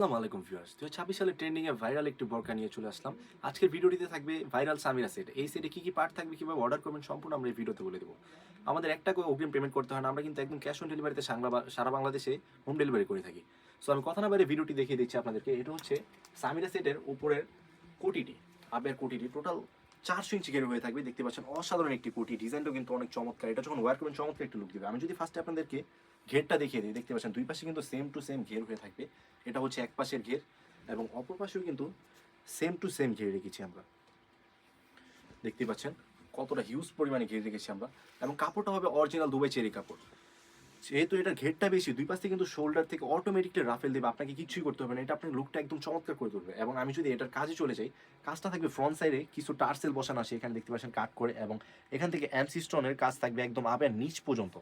আসসালামু আলাইকুম ভিউয়ার্স। দু ছাব্বিশ সালে ট্রেন্ডিং এ ভাইরাল একটি বরকা নিয়ে চলে আসলাম। আজকের ভিডিওটিতে থাকবে ভাইরাল সামিরা সেট এই সেটে কি কি পার্ট থাকবে, কীভাবে অর্ডার করবেন, সম্পূর্ণ আমরা এই ভিডিওতে বলে দেবো। আমাদের একটা করে অগ্রিম পেমেন্ট করতে হয় না, আমরা কিন্তু একদম ক্যাশ অন ডেলিভারিতে সারা বাংলাদেশে হোম ডেলিভারি করে থাকি। সো আমি কথা না বাইরে ভিডিওটি দেখিয়ে দিচ্ছি আপনাদেরকে। এটা হচ্ছে সামিরা সেটের উপরের কোটিটি আপের কোটিটি টোটাল চারশো ইঞ্চি ঘের হয়ে থাকবে। দেখতে পাচ্ছেন অসাধারণ একটি কোটি ডিজাইনটাও কিন্তু অনেক চমৎকার। এটা যখন ওয়ার করবেন, চমৎকার একটি লুক দেবে। আমি যদি ফার্স্টে আপনাদেরকে ঘেরটা দেখিয়ে দিই, দেখতে পাচ্ছেন দুই পাশে কিন্তু সেম টু সেম ঘের হয়ে থাকবে। এটা হচ্ছে এক পাশের ঘের এবং অপর পাশেও কিন্তু সেম টু সেম ঘিরে রেখেছি আমরা। দেখতে পাচ্ছেন কতটা হিউজ পরিমাণে ঘিরে রেখেছি আমরা। এবং কাপড়টা হবে অরিজিনাল দুবাই চেরি কাপড়। যেহেতু এটা ঘেরটা বেশি, দুই পাশ থেকে কিন্তু শোল্ডার থেকে অটোমেটিকলি রাফেল দেবে, আপনাকে কিছুই করতে হবে না, এটা আপনার লুকটা একদম চমৎকার করে তুলবে। এবং আমি যদি এটার কাজে চলে যাই, কাজটা থাকবে ফ্রন্ট সাইডে কিছু টার্সেল বসানো আছে, এখানে দেখতে পাচ্ছেন কাট করে, এবং এখান থেকে এমসি স্টোনের কাজ থাকবে একদম আবের নিচ পর্যন্ত।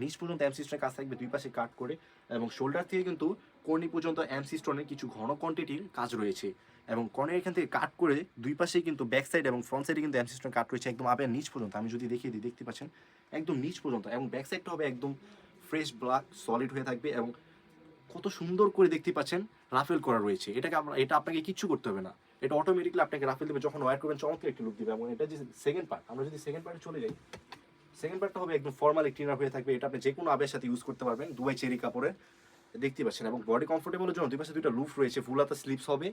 নিচ পর্যন্ত এমসি স্টোনের কাজ থাকবে, দুই পাশে কাট করে, এবং শোল্ডার থেকে কিন্তু কর্নি পর্যন্ত এমসি স্টোনের কিছু ঘন কোয়ান্টিটির কাজ রয়েছে। এবং কর্নের এখান থেকে কাট করে, দুই পাশে কিন্তু ব্যাক সাইড এবং ফ্রন্ট সাইডে কিন্তু এমসি স্টোন কাট রয়েছে, একদম আবের নিচ পর্যন্ত। আমি যদি দেখিয়ে দিই, দেখতে পাচ্ছেন, একদম নিচ পর্যন্ত, এবং ব্যাক সাইডটা হবে একদম ফ্রেশ ব্ল্যাক সলিড হয়ে থাকবে এবং কত সুন্দর করে দেখতে পাচ্ছেন রাফেল করা রয়েছে। এটাকে আমরা এটা আপনাকে কিচ্ছু করতে হবে না। এটা অটোমেটিকলি আপনাকে রাফেল দেবে যখন ওয়ার করবেন চমৎকার একটি লুক দেবে এবং এটা যে সেকেন্ড পার্ট আমরা যদি সেকেন্ড পার্টে চলে যাই সেকেন্ড পার্টটা হবে একদম ফর্মাল একটি হয়ে থাকবে। এটা আপনি যে কোনো আবের সাথে ইউজ করতে পারবেন, দুবাই চেরি কাপড়ে দেখতে পাচ্ছেন। এবং বডি কমফোর্টেবলের জন্য দুই পাশে দুইটা লুফ রয়েছে ফুল হাতা স্লিপস হবে।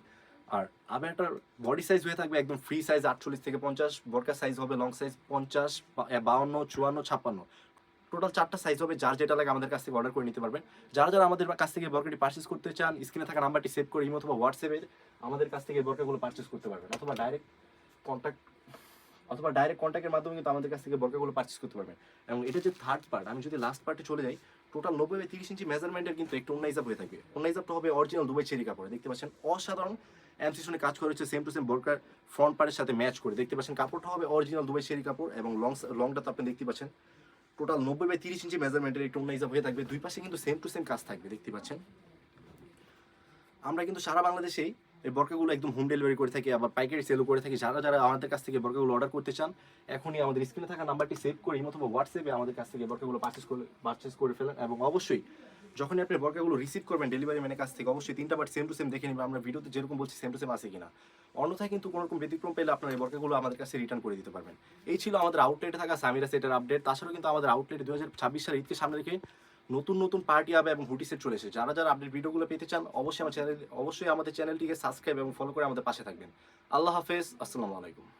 আর আবেরটার বডি সাইজ হয়ে থাকবে একদম ফ্রি সাইজ আটচল্লিশ থেকে পঞ্চাশ বরকার সাইজ হবে লং সাইজ পঞ্চাশ বাউন্ন, চুয়ান্ন, ছাপ্পান্ন। টোটাল চারটা সাইজ হবে যার যেটা লাগে আমাদের কাছ থেকে অর্ডার করে নিতে পারবেন। যারা যারা আমাদের কাছ থেকে বরকাটি পার্চেস করতে চান স্ক্রিনে থাকা নাম্বারটি সেভ করে ইমো অথবা হোয়াটসঅ্যাপে আমাদের কাছ থেকে বরকাগুলো পার্চেস করতে পারবেন। অথবা ডাইরেক্ট কন্ট্যাক্ট অথবা ডাইরেক্ট কন্ট্যাক্টের মাধ্যমে কিন্তু আমাদের কাছ থেকে বরকাগুলো পার্চেস করতে পারবেন। এবং এটা যে থার্ড পার্ট আমি যদি লাস্ট পার্টে চলে যাই টোটাল নব্বই বাই তিরিশ ইঞ্চি মেজারমেন্টের কিন্তু একটু অন্যাইজাপ হয়ে থাকবে। অন্যাইজাপটা হবে অরিজিনাল দুবাই চেরি কাপড়ে। দেখতে পাচ্ছেন অসাধারণ এমসিশনে কাজ করেছে সেম টু সেম বোরকার ফ্রন্ট পার্টের সাথে ম্যাচ করে। দেখতে পাচ্ছেন কাপড়টা হবে অরিজিনাল দুবাই চেরি কাপড় এবং লং লংটা তো আপনি দেখতে পাচ্ছেন। টোটাল নব্বই বাই তিরিশ ইঞ্চি মেজারমেন্টের একটু হিসাব হয়ে থাকবে। দুই পাশে কিন্তু সেম টু সেম কাজ থাকবে, দেখতে পাচ্ছেন? আমরা কিন্তু সারা বাংলাদেশেই এই বর্কাগুলো একদম হোম ডেলিভারি করে থাকি, আবার পাইকারি সেলও করে থাকি। যারা যারা আমাদের কাছ থেকে বর্কাগুলো অর্ডার করতে চান, এখনই আমাদের স্ক্রিনে থাকা নাম্বারটি সেভ করে অথবা হোয়াটসঅ্যাপে আমাদের কাছ থেকে বর্কাগুলো পারচেস করে পারচেস করে ফেলেন। এবং অবশ্যই যখনই আপনি বরকাগুলো রিসিভ করবেন ডেলিভারি ম্যানের কাছ থেকে, অবশ্যই তিনটা বার সেম টু সেম দেখে নেবেন, আমরা ভিডিওতে যেরকম বলছি সেম টু সেম আছে কিনা। অন্যথায় কিন্তু কোনো রকম ব্যতিক্রম পেলে আপনার এই বরকাগুলো আমাদের কাছে রিটার্ন করে দিতে পারবেন। এই ছিল আমাদের আউটলেটে থাকা সামিরা সেটের আপডেট তাছাড়াও কিন্তু আমাদের আউটলেটে দু হাজার ছাব্বিশ সালের ঈদকে সামনে রেখে নতুন নতুন পার্টি হবে এবং হুটি সেট চলে এসেছে। যারা যারা আপডেট ভিডিওগুলো পেতে চান, অবশ্যই আমার চ্যানেল অবশ্যই আমাদের চ্যানেলটিকে সাবস্ক্রাইব এবং ফলো করে আমাদের পাশে থাকবেন। আল্লাহ হাফেজ, আসসালামু আলাইকুম।